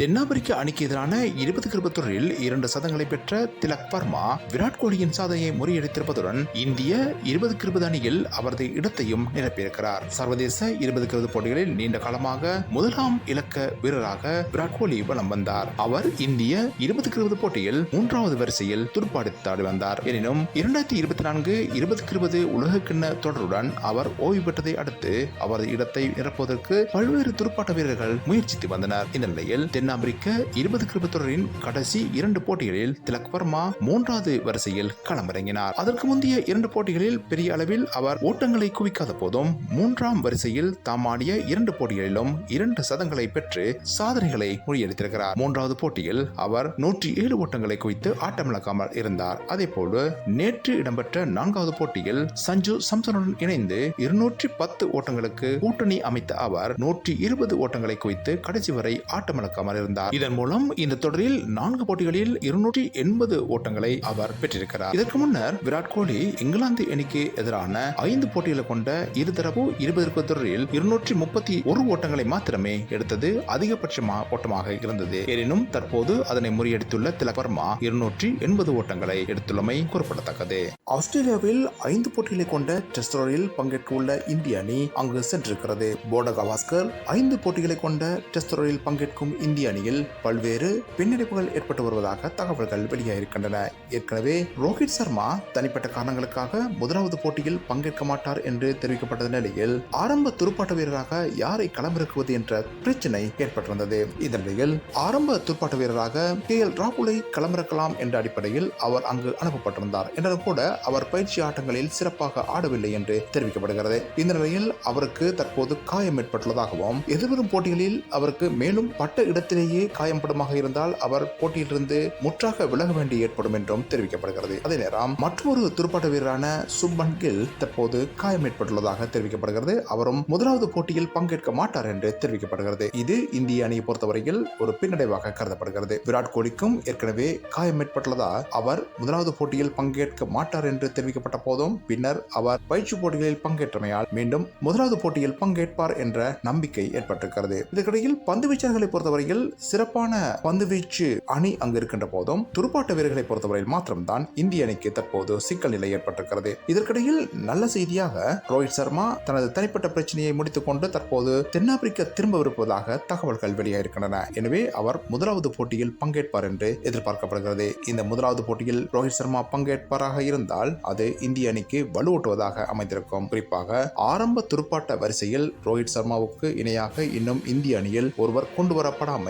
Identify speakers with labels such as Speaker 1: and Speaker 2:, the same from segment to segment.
Speaker 1: தென்னாப்பிரிக்க அணிக்கு எதிரான இருபதுக்கு இருபத்தொன்றில் இரண்டு சதங்களை பெற்ற திலக் வர்மா விராட் கோலியின் சாதனையை முறியடித்திருப்பதுடன் இந்திய இருபதுக்கு இருபது அணியில் அவரது இடத்தையும் நிரப்பியிருக்கிறார். சர்வதேச இருபதுக்கு இருபது போட்டிகளில் நீண்ட காலமாக முதலாம் இலக்க வீரராக விராட் கோலி வலம் வந்தார். அவர் இந்திய இருபதுக்கு இருபது போட்டியில் மூன்றாவது வரிசையில் துடுப்பாடித்தாடி வந்தார். எனினும் இரண்டாயிரத்தி இருபத்தி நான்கு இருபதுக்கு இருபது உலகக்கிண்ண தொடருடன் அவர் ஓய்வு பெற்றதை அடுத்து அவரது இடத்தை நிரப்புவதற்கு பல்வேறு துடுப்பாட்ட வீரர்கள் முயற்சித்து வந்தனர். இந்த நிலையில் தென் தென்னாப்பிரிக்க இருபது கிருபத் தொடரின் கடைசி இரண்டு போட்டிகளில் திலக் வர்மா மூன்றாவது வரிசையில் களமிறங்கினார். அதற்கு முந்தைய இரண்டு போட்டிகளில் பெரிய அளவில் அவர் ஓட்டங்களை குவிக்காத போதும் மூன்றாம் வரிசையில் தாம் ஆடிய இரண்டு போட்டிகளிலும் இரண்டு சதங்களை பெற்று சாதனைகளை முறியடித்திருக்கிறார். மூன்றாவது போட்டியில் அவர் நூற்றி ஏழு ஓட்டங்களை குவித்து ஆட்டமிழக்காமல் இருந்தார். அதே போல நேற்று இடம்பெற்ற நான்காவது போட்டியில் சஞ்சு சம்சனுடன் இணைந்து இருநூற்றி பத்து ஓட்டங்களுக்கு கூட்டணி அமைத்த அவர் நூற்றி இருபது ஓட்டங்களை குவித்து கடைசி வரை ஆட்டமிழக்காமல் இருந்தார். இதன் மூலம் இந்த தொடரில் நான்கு போட்டிகளில் இருநூற்றி எண்பது ஓட்டங்களை அவர் பெற்றிருக்கிறார். இதற்கு முன்னர் விராட் கோலி இங்கிலாந்து அணிக்கு எதிரான ஐந்து போட்டிகளை கொண்ட இருதரப்பு இருபது தொடரில் இருநூற்றி முப்பத்தி ஒரு ஓட்டங்களை மாத்திரமே எடுத்தது அதிகபட்சமாக ஓட்டமாக இருந்தது. எனினும் தற்போது அதனை முறியடித்துள்ள திலக் வர்மா இருநூற்றி எண்பது ஓட்டங்களை எடுத்துள்ளமை குறிப்பிடத்தக்கது. ஆஸ்திரேலியாவில் ஐந்து போட்டிகளை கொண்ட டெஸ்ட் தொடரில் பங்கேற்கவுள்ள இந்திய அணி அங்கு சென்றிருக்கிறது. போர்ட கவாஸ்கர் ஐந்து போட்டிகளை கொண்ட டெஸ்ட் தொடரில் பங்கேற்கும் இந்திய அணியில் பல்வேறு பின்னடைவுகள் ஏற்பட்டு வருவதாக தகவல்கள் வெளியாகியிருக்கின்றன. ஏற்கனவே ரோஹித் சர்மா தனிப்பட்ட காரணங்களுக்காக முதலாவது போட்டியில் பங்கேற்க மாட்டார் என்று தெரிவிக்கப்பட்ட நிலையில் ஆரம்ப துடுப்பாட்ட வீரராக யாரை களமிறக்குவது என்ற பிரச்சனை ஏற்பட்டிருந்தது. இந்த நிலையில் ஆரம்ப துடுப்பாட்ட வீரராக கே எல் ராகுலை களமிறக்கலாம் என்ற அடிப்படையில் அவர் அங்கு அனுப்பப்பட்டிருந்தார். என்றாலும் கூட அவர் பயிற்சி ஆட்டங்களில் சிறப்பாக ஆடவில்லை என்று தெரிவிக்கப்படுகிறது. இந்த நிலையில் அவருக்கு தற்போது காயம் ஏற்பட்டுள்ளதாகவும் எதிர்வரும் போட்டிகளில் அவருக்கு மேலும் பட்ட களத்திலேயே காயம்படமாக இருந்தால் அவர் போட்டியிலிருந்து முற்றாக விலக வேண்டி ஏற்படும் என்றும் தெரிவிக்கப்படுகிறது. அதே நேரம் மற்றொரு துடுப்பாட்ட வீரரான சுப்மன் கில் தற்போது காயம் ஏற்பட்டுள்ளதாக தெரிவிக்கப்படுகிறது. அவரும் முதலாவது போட்டியில் பங்கேற்க மாட்டார் என்று தெரிவிக்கப்படுகிறது. இது இந்திய அணியை பொறுத்தவரையில் ஒரு பின்னடைவாக கருதப்படுகிறது. விராட் கோலிக்கும் ஏற்கனவே காயம் ஏற்பட்டுள்ளதா? அவர் முதலாவது போட்டியில் பங்கேற்க மாட்டார் என்று தெரிவிக்கப்பட்ட போதும் பின்னர் அவர் பயிற்சி போட்டிகளில் பங்கேற்றமையால் மீண்டும் முதலாவது போட்டியில் பங்கேற்பார் என்ற நம்பிக்கை ஏற்பட்டிருக்கிறது. இதற்கிடையில் பந்து வீச்சர்களை பொறுத்தவரையில் சிறப்பான பந்து வீச்சு அணி அங்கு இருக்கின்ற போதும் துடுப்பாட்ட வீரர்களை பொறுத்தவரையில் மாத்திரம்தான் இந்திய அணிக்கு தற்போது சிக்கல் நிலை ஏற்பட்டிருக்கிறது. இதற்கிடையில் நல்ல செய்தியாக ரோஹித் சர்மா தனது தனிப்பட்ட பிரச்சனையை முடித்துக் கொண்டு தற்போது தென்னாப்பிரிக்க திரும்பவிருப்பதாக தகவல்கள் வெளியாகிருக்கின்றன எனவே அவர் முதலாவது போட்டியில் பங்கேற்பார் என்று எதிர்பார்க்கப்படுகிறது. இந்த முதலாவது போட்டியில் ரோஹித் சர்மா பங்கேற்பாராக இருந்தால் அது இந்திய அணிக்கு வலுவூட்டுவதாக அமைந்திருக்கும். குறிப்பாக ஆரம்ப துடுப்பாட்ட வரிசையில் ரோஹித் சர்மாவுக்கு இணையாக இன்னும் இந்திய அணியில் ஒருவர் கொண்டு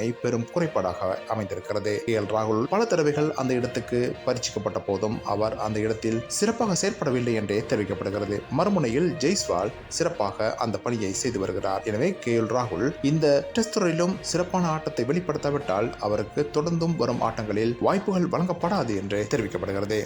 Speaker 1: வரப்படாமை பெரும் குறைபாடாக அமைந்திருக்கிறது. கே எல் ராகுல் பல தடவைகள் அந்த இடத்துக்கு பரிசிக்கப்பட்ட போதும் அவர் அந்த இடத்தில் சிறப்பாக செயற்படவில்லை என்றே தெரிவிக்கப்படுகிறது. மறுமுனையில் ஜெய்ஸ்வால் சிறப்பாக அந்த பணியை செய்து வருகிறார். எனவே கே எல் ராகுல் இந்த டெஸ்ட் துறையிலும் சிறப்பான ஆட்டத்தை வெளிப்படுத்தாவிட்டால் அவருக்கு தொடர்ந்தும் வரும் ஆட்டங்களில் வாய்ப்புகள் வழங்கப்படாது என்று தெரிவிக்கப்படுகிறது.